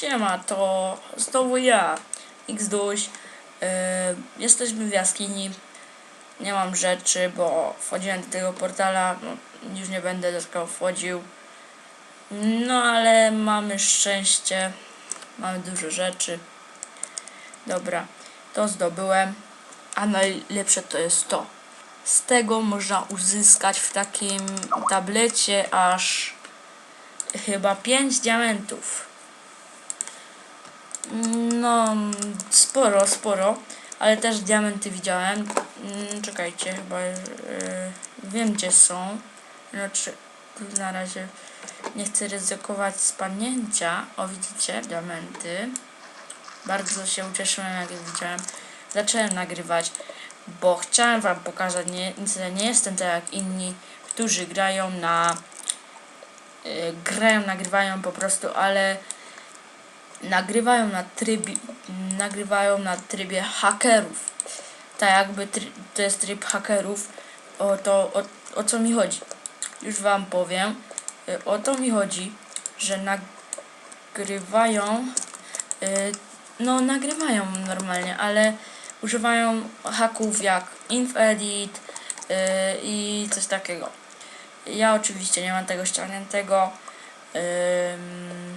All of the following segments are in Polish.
Siema, to znowu ja, Xduś. Yy, jesteśmy w jaskini. Nie mam rzeczy, bo wchodziłem do tego portala. No, już nie będę do wchodził. No ale mamy szczęście. Mamy dużo rzeczy. Dobra, to zdobyłem. A najlepsze to jest to. Z tego można uzyskać w takim tablecie aż chyba 5 diamentów. No, sporo, sporo, ale też diamenty widziałem. Mm, Czekajcie, chyba yy, wiem gdzie są. Znaczy, na razie nie chcę ryzykować spadnięcia. O, widzicie, diamenty. Bardzo się ucieszyłem, jak widziałem. Zacząłem nagrywać, bo chciałem wam pokazać, nie, nie jestem tak jak inni, którzy grają na y, grają, nagrywają po prostu, ale nagrywają na trybie, nagrywają na trybie hakerów. Tak jakby to jest tryb hakerów, o to o, o co mi chodzi. Już wam powiem. Y, O to mi chodzi, że nagrywają y, no nagrywają normalnie, ale używają haków jak InfEdit y, i coś takiego. Ja oczywiście nie mam tego ściągniętego. Ym,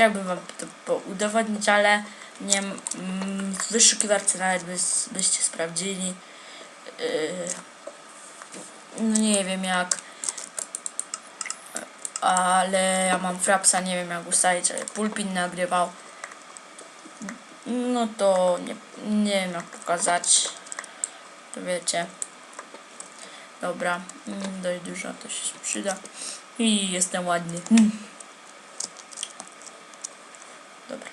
chciałbym wam to udowodnić, ale nie w wyszukiwarce nawet bys, byście sprawdzili. Yy, no nie wiem jak. Ale ja mam frapsa, nie wiem jak ustalić, ale pulpin nagrywał. No to nie, nie wiem jak pokazać. To wiecie. Dobra, mm, dość dużo to się przyda. I jestem ładny. Mm. Dobra.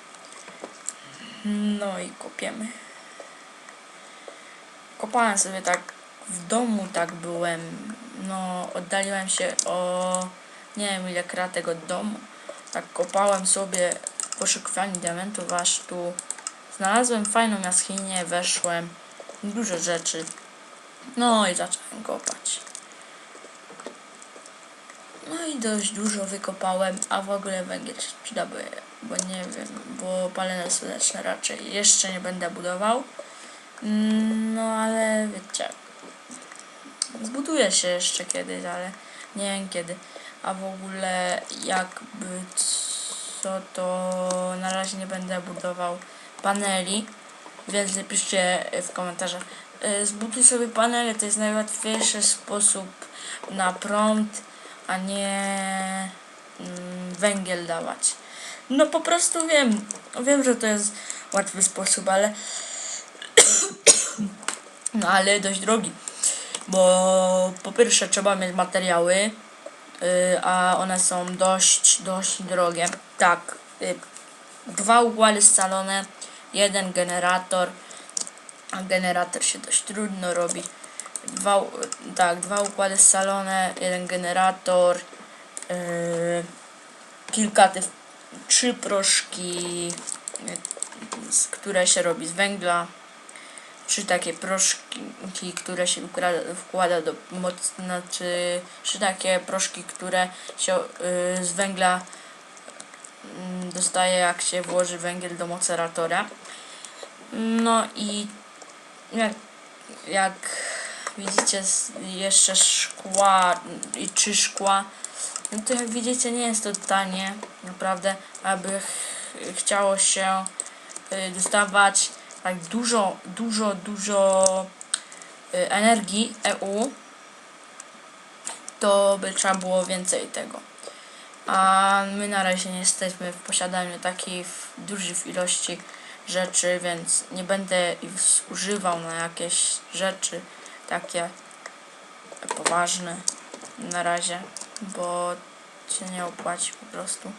No i kopiemy. Kopałem sobie tak w domu, tak byłem. No, oddaliłem się o nie wiem ile kratek od domu. Tak kopałem sobie w poszukiwaniu diamentów, aż tu znalazłem fajną jaskinię, weszłem. Dużo rzeczy. No i zacząłem kopać. No i dość dużo wykopałem, a w ogóle węgiel się przyda, bo, nie wiem, bo palene słoneczne raczej jeszcze nie będę budował. Mm, No ale wiecie, zbuduję się jeszcze kiedyś, ale nie wiem kiedy. A w ogóle jakby co to na razie nie będę budował paneli, więc napiszcie w komentarzach. Y, Zbuduj sobie panele, to jest najłatwiejszy sposób na prąd, a nie mm, węgiel dawać. No po prostu wiem, wiem, że to jest łatwy sposób, ale no ale dość drogi. Bo po pierwsze trzeba mieć materiały, y, a one są dość, dość drogie. Tak, y, dwa układy scalone, jeden generator, a generator się dość trudno robi. Dwa, tak, dwa układy scalone, jeden generator, yy, kilka tych, trzy proszki, z- które się robi z węgla, trzy takie proszki, które się wkłada do moc, znaczy trzy takie proszki, które się yy, z węgla yy, dostaje jak się włoży węgiel do moceratora. No i jak, jak widzicie jeszcze szkła i trzy szkła, no to jak widzicie nie jest to tanie, naprawdę, aby ch chciało się y, dostawać tak dużo, dużo, dużo y, energii EU, to by trzeba było więcej tego. A my na razie nie jesteśmy w posiadaniu takiej dużych ilości rzeczy, więc nie będę ich używał na jakieś rzeczy takie poważne na razie, bo się nie opłaci po prostu.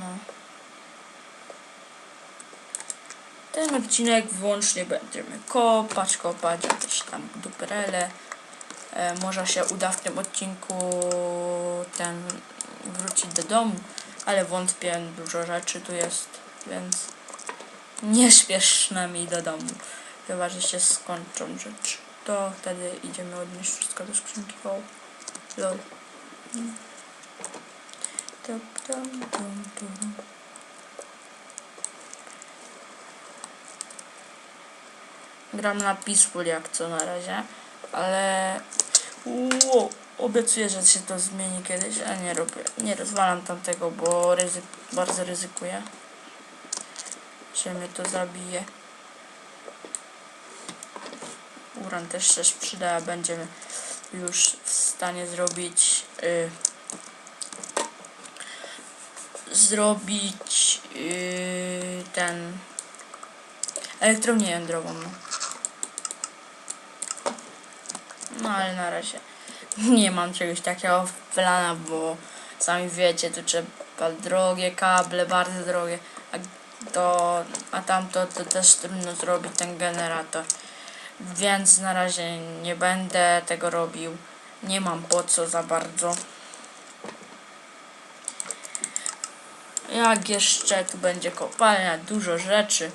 No. Ten odcinek wyłącznie będziemy kopać, kopać jakieś tam duperele. E, może się uda w tym odcinku ten wrócić do domu, ale wątpię, dużo rzeczy tu jest, więc nie śpiesz nami do domu. Chyba, że się skończą rzeczy. To wtedy idziemy odnieść wszystko do skrzynki. O, lol. Tum. Gram na Peaceful jak co na razie, ale Ło, obiecuję, że się to zmieni kiedyś, a nie robię, nie rozwalam tamtego, bo bardzo ryzykuję, że mnie to zabije. Uran też się przyda, będziemy już w stanie zrobić y, zrobić y, ten elektrownię jądrową. No. Ale na razie nie mam czegoś takiego w planach, bo sami wiecie, tu trzeba drogie kable, bardzo drogie, a to, a tamto to też trudno zrobić ten generator. Więc na razie nie będę tego robił. Nie mam po co za bardzo. Jak jeszcze tu będzie kopalnia, dużo rzeczy,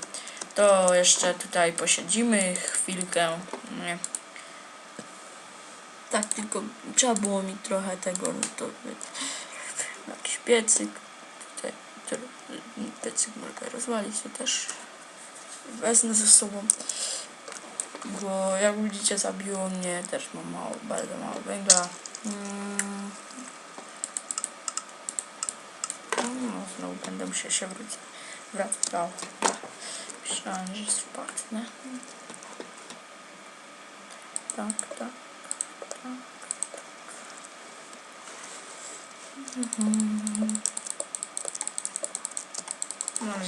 to jeszcze tutaj posiedzimy chwilkę. Nie. Tak, tylko trzeba było mi trochę tego, no to jakiś piecyk. Tutaj, tutaj piecyk mogę rozwalić, to też wezmę ze sobą. Bo jak widzicie zabiło mnie, też mam mało, bardzo mało węgla. Mm. No, znowu będę musiał się wrócić. Wracał. Myślałem, że spadnę. Tak, tak. tak. Mhm. Mam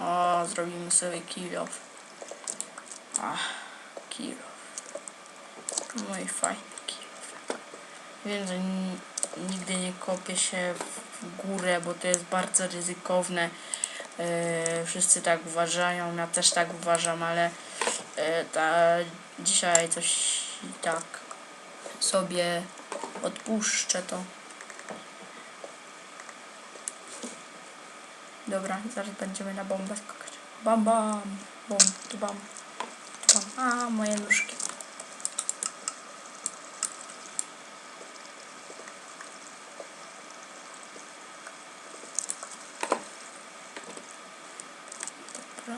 O, zrobimy sobie kill off. Ach, kill off. No i fajny kill off. Wiem, że ni- nigdy nie kopię się w górę, bo to jest bardzo ryzykowne. E, wszyscy tak uważają, ja też tak uważam, ale e, ta, dzisiaj coś tak sobie odpuszczę to. Dobra, zaraz będziemy na bombę skakać. Bam, bam, bom, tu bam, tu bam. A, moje nóżki. Dobra.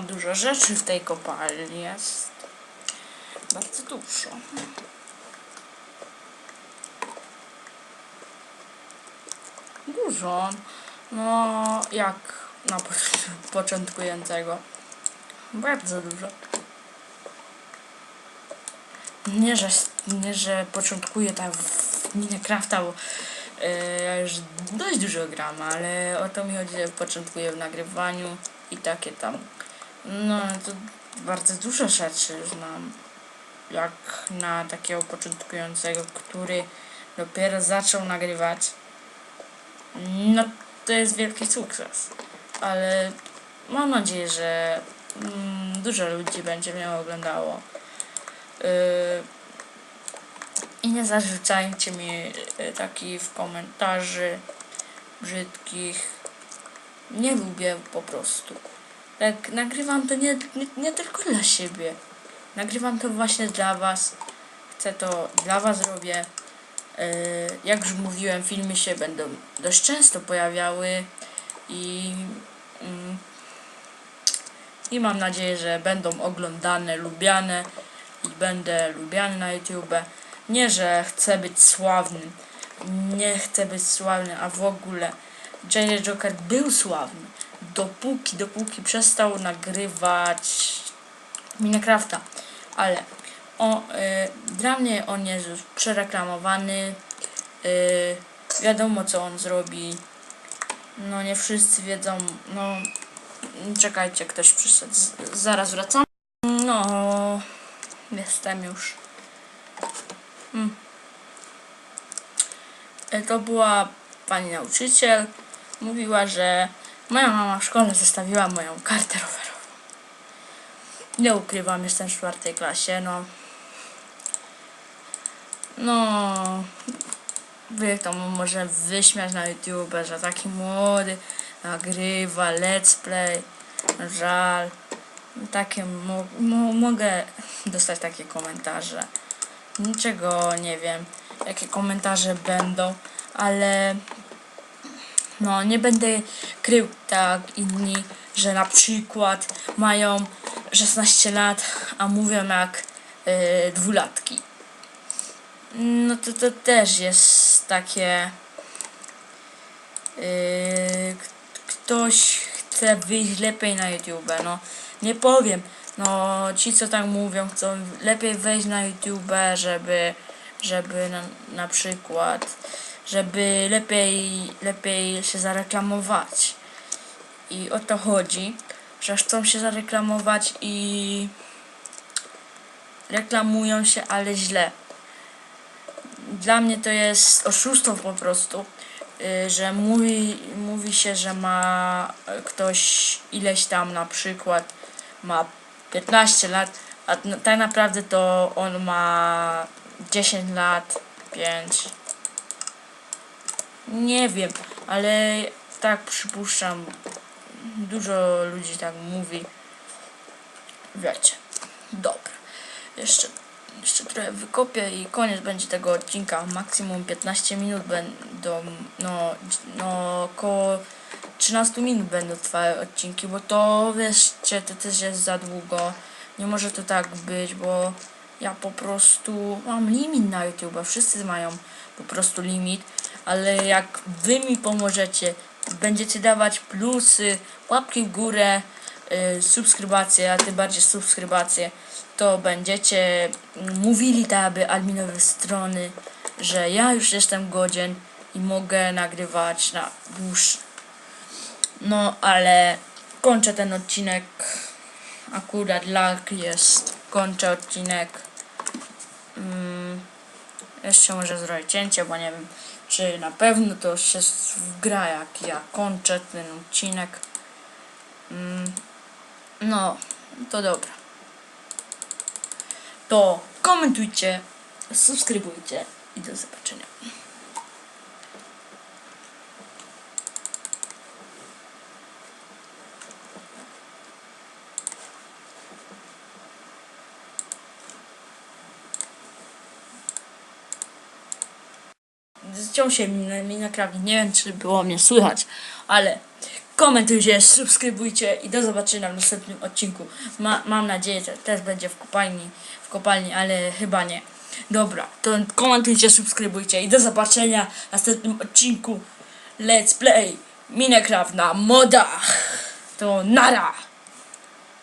Dużo rzeczy w tej kopalni jest. Bardzo dużo. Dużo. No, jak na po- początkującego. Bardzo dużo. Nie, że, nie, że początkuję tak w Minecrafta, bo yy, ja już dość dużo gram, ale o to mi chodzi, że początkuję w nagrywaniu i takie tam. No, to bardzo dużo rzeczy znam. Jak na takiego początkującego, który dopiero zaczął nagrywać. No, to jest wielki sukces. Ale mam nadzieję, że mm, dużo ludzi będzie mnie oglądało. Yy, I nie zarzucajcie mi yy, takich komentarzy brzydkich. Nie lubię po prostu. Jak nagrywam to nie, nie, nie tylko dla siebie. Nagrywam to właśnie dla was. Chcę to dla was robię. Yy, jak już mówiłem, filmy się będą dość często pojawiały i, mm, i mam nadzieję, że będą oglądane, lubiane i będę lubiany na YouTube. Nie, że chcę być sławnym, nie chcę być sławny, a w ogóle JJ Joker był sławny dopóki, dopóki przestał nagrywać Minecrafta. ale o, y, dla mnie on jest już przereklamowany. Y, wiadomo co on zrobi. No nie wszyscy wiedzą. No czekajcie, ktoś przyszedł. Z, zaraz wracam. No jestem już. Mm. Y, To była pani nauczyciel. Mówiła, że moja mama w szkole zostawiła moją kartę rowerową. Nie ukrywam, jestem w czwartej klasie, no. No. Wy to może wyśmiać na YouTube, że taki młody nagrywa let's play. Żal. Takie mo mo mogę dostać takie komentarze. Niczego nie wiem, jakie komentarze będą, ale no nie będę krył tak inni, że na przykład mają 16 lat, a mówią jak y, dwulatki. No to, to też jest takie y, k- ktoś chce wyjść lepiej na YouTube, no nie powiem, no ci co tak mówią chcą lepiej wejść na YouTube, żeby żeby na, na przykład żeby lepiej lepiej się zareklamować i o to chodzi, że chcą się zareklamować i reklamują się, ale źle. Dla mnie to jest oszustwo po prostu, y, że mówi, mówi się, że ma ktoś ileś tam na przykład ma 15 lat, a tak naprawdę to on ma 10 lat, 5. Nie wiem, ale tak przypuszczam, dużo ludzi tak mówi. Wiecie. Dobra. Jeszcze, jeszcze trochę wykopię i koniec będzie tego odcinka. Maksimum 15 minut będą, no, no około 13 minut będą trwały odcinki, bo to wieszcie, to też jest za długo. Nie może to tak być, bo ja po prostu mam limit na YouTube, wszyscy mają po prostu limit, ale jak wy mi pomożecie, będziecie dawać plusy, łapki w górę, y, subskrybacje, a tym bardziej subskrybacje, to będziecie mówili tak aby adminowi strony, że ja już jestem godzien i mogę nagrywać na dłuższy. No, ale kończę ten odcinek. Akurat lag jest. Kończę odcinek. Mm, jeszcze może zrobić cięcie, bo nie wiem, czy na pewno to się wgra, jak ja kończę ten odcinek. Mm, no, to dobra. To komentujcie, subskrybujcie i do zobaczenia. Zciął się mi, mi na krawi. Nie wiem, czy było mnie słychać, ale komentujcie, subskrybujcie i do zobaczenia w następnym odcinku. Ma, mam nadzieję, że też będzie w kopalni, w kopalni, ale chyba nie. Dobra, to komentujcie, subskrybujcie i do zobaczenia w następnym odcinku Let's Play Minecraft na modach. To nara!